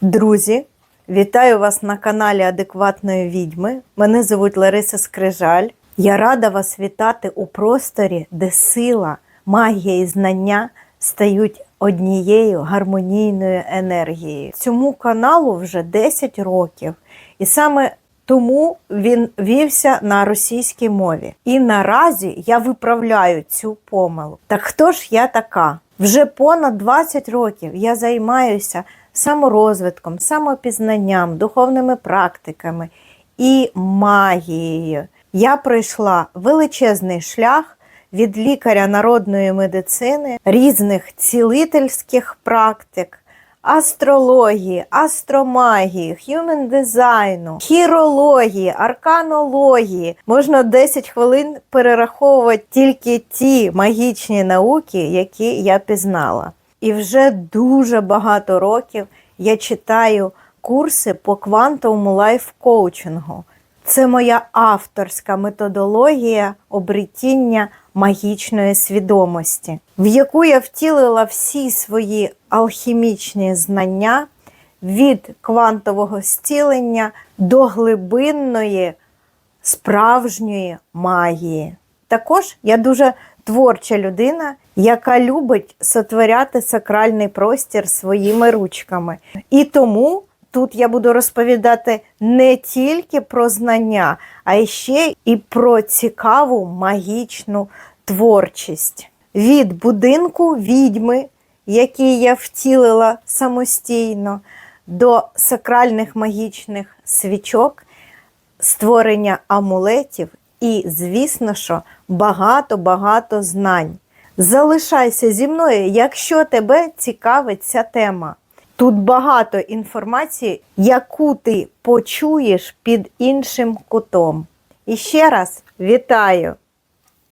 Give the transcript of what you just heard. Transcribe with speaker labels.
Speaker 1: Друзі, вітаю вас на каналі Адекватної відьми. Мене звуть Лариса Скрижаль. Я рада вас вітати у просторі, де сила, магія і знання стають однією гармонійною енергією. Цьому каналу вже 10 років, і саме тому він вівся на російській мові. І наразі я виправляю цю помилку. Так хто ж я така? Вже понад 20 років я займаюся саморозвитком, самопізнанням, духовними практиками і магією. Я пройшла величезний шлях від лікаря народної медицини, різних цілительських практик, астрології, астромагії, х'юмен дизайну, хірології, арканології. Можна 10 хвилин перераховувати тільки ті магічні науки, які я пізнала. І вже дуже багато років я читаю курси по квантовому лайф-коучингу. Це моя авторська методологія обретіння магічної свідомості, в яку я втілила всі свої алхімічні знання від квантового зцілення до глибинної справжньої магії. Також я дуже творча людина, яка любить сотворяти сакральний простір своїми ручками. І тому тут я буду розповідати не тільки про знання, а ще і про цікаву магічну творчість. Від будинку відьми, який я втілила самостійно, до сакральних магічних свічок, створення амулетів і, звісно, що багато-багато знань. Залишайся зі мною, якщо тебе цікавить ця тема. Тут багато інформації, яку ти почуєш під іншим кутом. І ще раз вітаю!